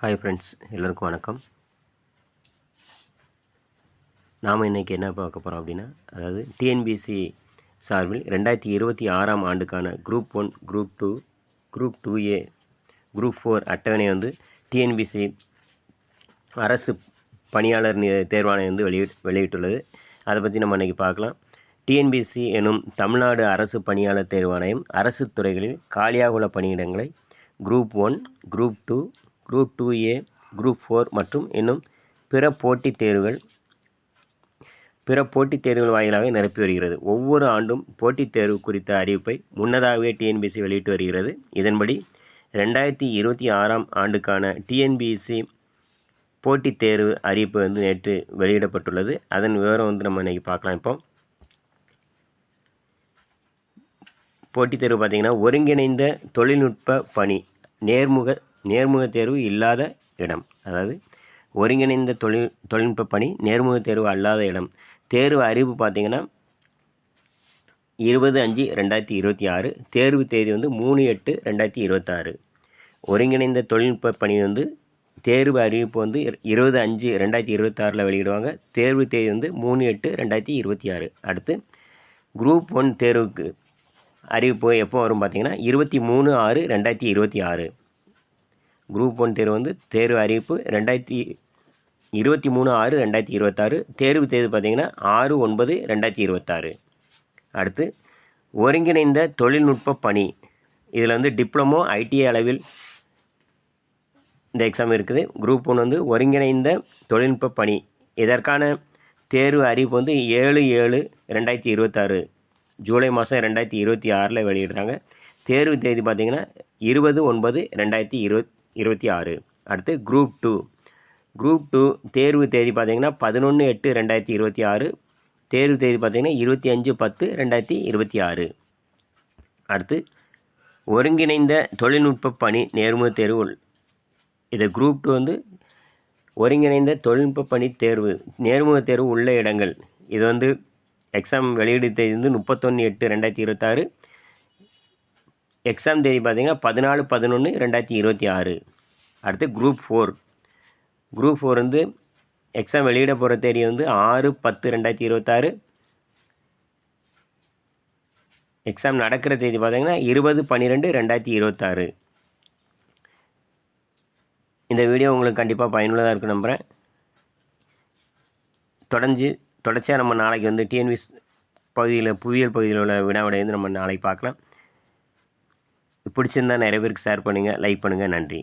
Hi friends எல்லோருக்கும் வணக்கம். நாம் இன்றைக்கி என்ன பார்க்க போகிறோம் அப்படின்னா அதாவது டிஎன்பிசி சார்பில் ரெண்டாயிரத்தி இருபத்தி ஆறாம் ஆண்டுக்கான group one group two group two A group four அட்டவணை வந்து டிஎன்பிசி அரசு பணியாளர் தேர்வாணையம் வந்து வெளியிட் வெளியிட்டுள்ளது. அதை பற்றி நம்ம இன்றைக்கி பார்க்கலாம். டிஎன்பிசி எனும் தமிழ்நாடு அரசு பணியாளர் தேர்வாணையம் அரசு துறைகளில் காலியாக உள்ள பணியிடங்களை group one group two group two A group four மற்றும் இன்னும் பிற போட்டித் தேர்வுகள் பிற போட்டித் தேர்வுகள் வாயிலாக நிரப்பி வருகிறது. ஒவ்வொரு ஆண்டும் போட்டித் தேர்வு குறித்த அறிவிப்பை முன்னதாகவே டிஎன்பிசி வெளியிட்டு வருகிறது. இதன்படி ரெண்டாயிரத்தி இருபத்தி ஆறாம் ஆண்டுக்கான டிஎன்பிசி போட்டித் தேர்வு அறிவிப்பு வந்து நேற்று வெளியிடப்பட்டுள்ளது. அதன் விவரம் வந்து நம்ம இன்றைக்கி பார்க்கலாம். இப்போ போட்டித் தேர்வு பார்த்திங்கன்னா ஒருங்கிணைந்த தொழில்நுட்ப பணி நேர்முக நேர்முக தேர்வு இல்லாத இடம். அதாவது ஒருங்கிணைந்த தொழில் தொழில்நுட்ப பணி நேர்முகத் தேர்வு அல்லாத இடம். தேர்வு அறிவு பார்த்திங்கன்னா இருபது அஞ்சு ரெண்டாயிரத்தி இருபத்தி ஆறு. தேர்வு தேதி வந்து மூணு எட்டு ரெண்டாயிரத்தி இருபத்தாறு. ஒருங்கிணைந்த தொழில்நுட்ப பணி வந்து தேர்வு அறிவிப்பு வந்து இரு- இருபது அஞ்சு ரெண்டாயிரத்தி இருபத்தாறில் வெளியிடுவாங்க. தேர்வு தேதி வந்து மூணு எட்டு ரெண்டாயிரத்தி இருபத்தி ஆறு. அடுத்து குரூப் ஒன் தேர்வுக்கு அறிவிப்பு எப்போ வரும் பார்த்தீங்கன்னா இருபத்தி மூணு ஆறு ரெண்டாயிரத்தி இருபத்தி ஆறு. குரூப் ஒன் தேர்வு வந்து தேர்வு அறிவிப்பு ரெண்டாயிரத்தி இருபத்தி மூணு ஆறு ரெண்டாயிரத்தி இருபத்தாறு. தேர்வு தேதி பார்த்தீங்கன்னா ஆறு ஒன்பது ரெண்டாயிரத்தி இருபத்தாறு. அடுத்து ஒருங்கிணைந்த தொழில்நுட்ப பணி. இதில் வந்து டிப்ளமோ ஐடிஐ அளவில் இந்த எக்ஸாம் இருக்குது. குரூப் ஒன் வந்து ஒருங்கிணைந்த தொழில்நுட்ப பணி. இதற்கான தேர்வு அறிவிப்பு வந்து ஏழு ஏழு ரெண்டாயிரத்தி இருபத்தாறு. ஜூலை மாதம் ரெண்டாயிரத்தி இருபத்தி ஆறில் வெளியிடுறாங்க. தேர்வு தேதி பார்த்திங்கன்னா இருபது ஒன்பது ரெண்டாயிரத்தி இருபத் இருபத்தி ஆறு. அடுத்து குரூப் டூ குரூப் டூ தேர்வு தேதி பார்த்திங்கன்னா பதினொன்று எட்டு ரெண்டாயிரத்தி இருபத்தி ஆறு. தேர்வு தேதி பார்த்திங்கன்னா இருபத்தி அஞ்சு பத்து ரெண்டாயிரத்தி இருபத்தி ஆறு. அடுத்து ஒருங்கிணைந்த தொழில்நுட்ப பணி நேர்முக தேர்வு. இது குரூப் டூ வந்து ஒருங்கிணைந்த தொழில்நுட்ப பணி தேர்வு நேர்முக தேர்வு உள்ள இடங்கள். இது வந்து எக்ஸாம் வெளியீடு தேதி வந்து முப்பத்தொன்று எட்டு ரெண்டாயிரத்தி இருபத்தாறு. எக்ஸாம் தேதி பார்த்தீங்கன்னா பதினாலு பதினொன்று ரெண்டாயிரத்தி இருபத்தி ஆறு. அடுத்து குரூப் ஃபோர் குரூப் ஃபோர் வந்து எக்ஸாம் வெளியிட போகிற தேதி வந்து ஆறு பத்து ரெண்டாயிரத்தி இருபத்தாறு எக்ஸாம் நடக்கிற தேதி பார்த்திங்கன்னா இருபது பன்னிரெண்டு ரெண்டாயிரத்தி இருபத்தாறு இந்த வீடியோ உங்களுக்கு கண்டிப்பாக பயனுள்ளதாக இருக்கும் நம்புகிறேன் தொடர்ந்து தொடர்ச்சியாக நம்ம நாளைக்கு வந்து டிஎன்விஸ் பகுதியில் புவியியல் பகுதியில் உள்ள வினாவிடை வந்து நம்ம நாளைக்கு பார்க்கலாம். பிடிச்சிருந்தா நிறைய பேருக்கு ஷேர் பண்ணுங்கள் லைக் பண்ணுங்கள் நன்றி.